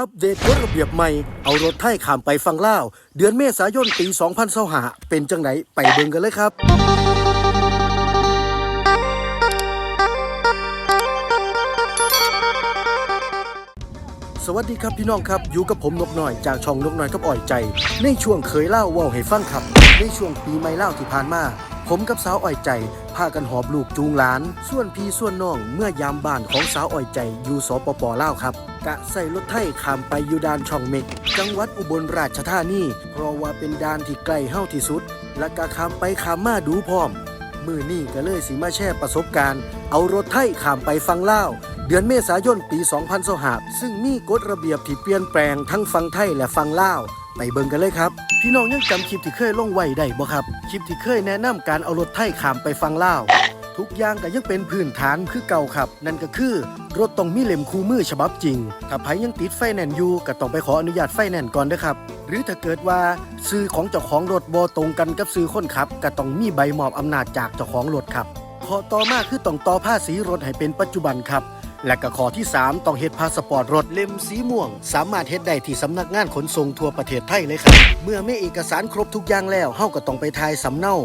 อัปเดตกฎระเบียบใหม่ เอารถไทยข้ามไปฟังล่าว เดือนเมษายนปี2025เป็นจังไหนไปเบิ่งกันเลยครับ สวัสดีครับพี่น้องครับ อยู่กับผมนกน้อยจากช่องนกน้อยกับอ่อยใจ ในช่วงเคยเล่าเว่าให้ฟังครับ ในช่วงปีใหม่เล่าที่ผ่านมา ผมกับสาวอ่อยใจพากันหอบลูกจูงหลาน ส่วนพี่ส่วนน้องเมื่อยามบ้านของสาวอ่อยใจอยู่สปปลาวครับ กะใส่รถไถข้ามไปอยู่ด่านช่องเม็ก จังหวัดอุบลราชธานีเพราะว่าเป็นด่านที่ใกล้เฮ้าที่สุด และกะข้ามไปข้ามมาดูพร้อม มือนี่ก็เลยสิมาแชร์ประสบการณ์ เอารถไถข้ามไปฟังเล่าเดือนเมษายนปี 2025ซึ่งมีกฎระเบียบที่เปลี่ยนแปลงทั้งฟังไทยและฟังเล่า ไปเบิ่งกันเลยครับ พี่น้องยังจำคลิปที่เคยลงไว้ได้บ่ครับ คลิปที่เคยแนะนำการเอารถไถขามไปฟังเล่าทุกอย่างก็ยังเป็นพื้นฐานคือเก่าครับ นั่นก็คือ รถต้องมีเล่มคู่มือฉบับจริง ถ้าไผยังติดไฟแนนซ์อยู่ก็ต้องไปขออนุญาตไฟแนนซ์ก่อนเด้อครับ หรือถ้าเกิดว่าซื้อของเจ้าของรถบ่ตรงกันกับซื้อคนขับ ก็ต้องมีใบมอบอำนาจจากเจ้าของรถครับข้อต่อมาคือต้องต่อภาษีรถให้เป็นปัจจุบันครับ และก็ข้อที่ 3 ต้องเฮ็ดพาสปอร์ตรถเล่มสีม่วง สามารถเฮ็ดได้ที่สำนักงานขนส่งทั่วประเทศไทยเลยครับ เมื่อไม่เอกสารครบทุกอย่างแล้วเฮาก็ต้องไปทายสำเนา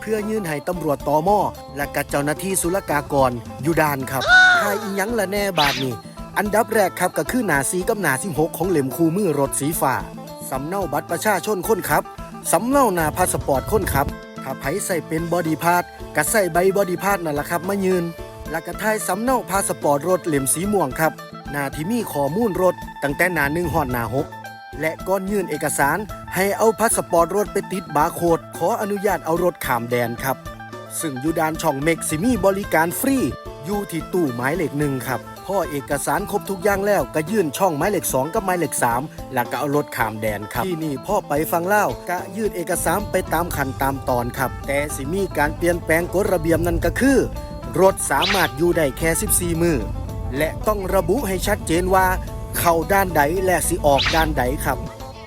เพื่อยื่นให้ตำรวจตอมอและกับเจ้าหน้าที่ศุลกากรอยู่ด่านครับทายอีหยังละแน่บาทนี่อันดับแรกครับก็คือหนาสีกับหนาที่6ของเหล่มคู่มือรถสีฟ้าสำเนาบัตรประชาชนคนขับสำเนาหนาพาสปอร์ตคนขับถ้าไผใส่เป็นบอดี้พาสก็ใส่ใบบอดี้พาสนั่นแหละครับมายืน แล้วก็ทายสำเนาพาสปอร์ตรถเหลี่ยมสีม่วงครับหน้าที่มีข้อมูลรถตั้งแต่หนาหนึ่งหอดหนาหกและก่อนยื่นเอกสารให้เอาพาสปอร์ตรถไปติดบาร์โค้ดขออนุญาตเอารถข้ามแดนครับ ซึ่งอยู่ด่านช่องเม็กซิมีบริการฟรีอยู่ที่ตู้หมายเลขหนึ่งครับพ่อเอกสารครบทุกอย่างแล้วก็ยื่นช่องหมายเลขสองกับหมายเลขสามแล้วก็เอารถข้ามแดนครับ ที่นี่พ่อไปฟังเล่าก็ยื่นเอกสารไปตามขั้นตามตอนครับ แต่สิมีการเปลี่ยนแปลงกฎระเบียบนั่นก็คือ รถสามารถอยู่ได้แค่ 14 มือ และต้องระบุให้ชัดเจนว่า เข้าด้านใดและสิออกด้านใดครับ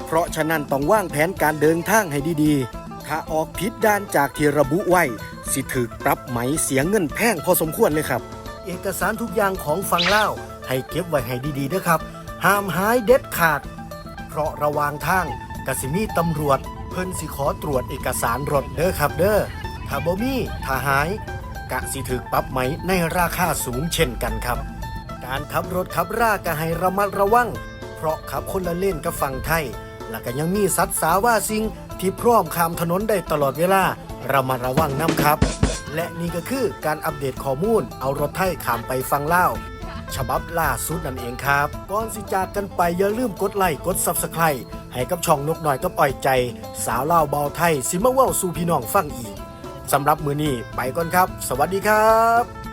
เพราะฉะนั้นต้องวางแผนการเดินทางให้ดีๆ ถ้าออกผิดด้านจากที่ระบุไว้ สิถึกปรับไหมเสียเงินแพงพอสมควรเลยครับ เอกสารทุกอย่างของฟังเล่าให้เก็บไว้ให้ดีๆนะครับ ห้ามหายเด็ดขาด เพราะระวางทางกสิมีตำรวจ เพิ่นสิขอตรวจเอกสารรถเด้อครับเด้อถ้าบ่มีถ้าหาย กะสิถึกปรับไหมในราคาสูงเช่นกันครับ การขับรถขับราก็ให้ระมัดระวัง เพราะขับคนละเล่นกับฝั่งไทย และก็ยังมีสัตว์สาว่าสิ่งที่พร้อมข้ามถนนได้ตลอดเวลาระมัดระวังน้ำครับ และนี่ก็คือการอัปเดตข้อมูลเอารถไทยข้ามไปฟังเล่าฉบับล่าสุดนั่นเองครับก่อนสิจากกันไปอย่าลืมกดไลค์กด Subscribe ให้กับช่องนกหน่อยกับอ่อยใจ สาวเล่าเบาไทย สิมาเว้าสู่พี่น้องฟังอีก สำหรับมือนี้ไปก่อนครับ สวัสดีครับ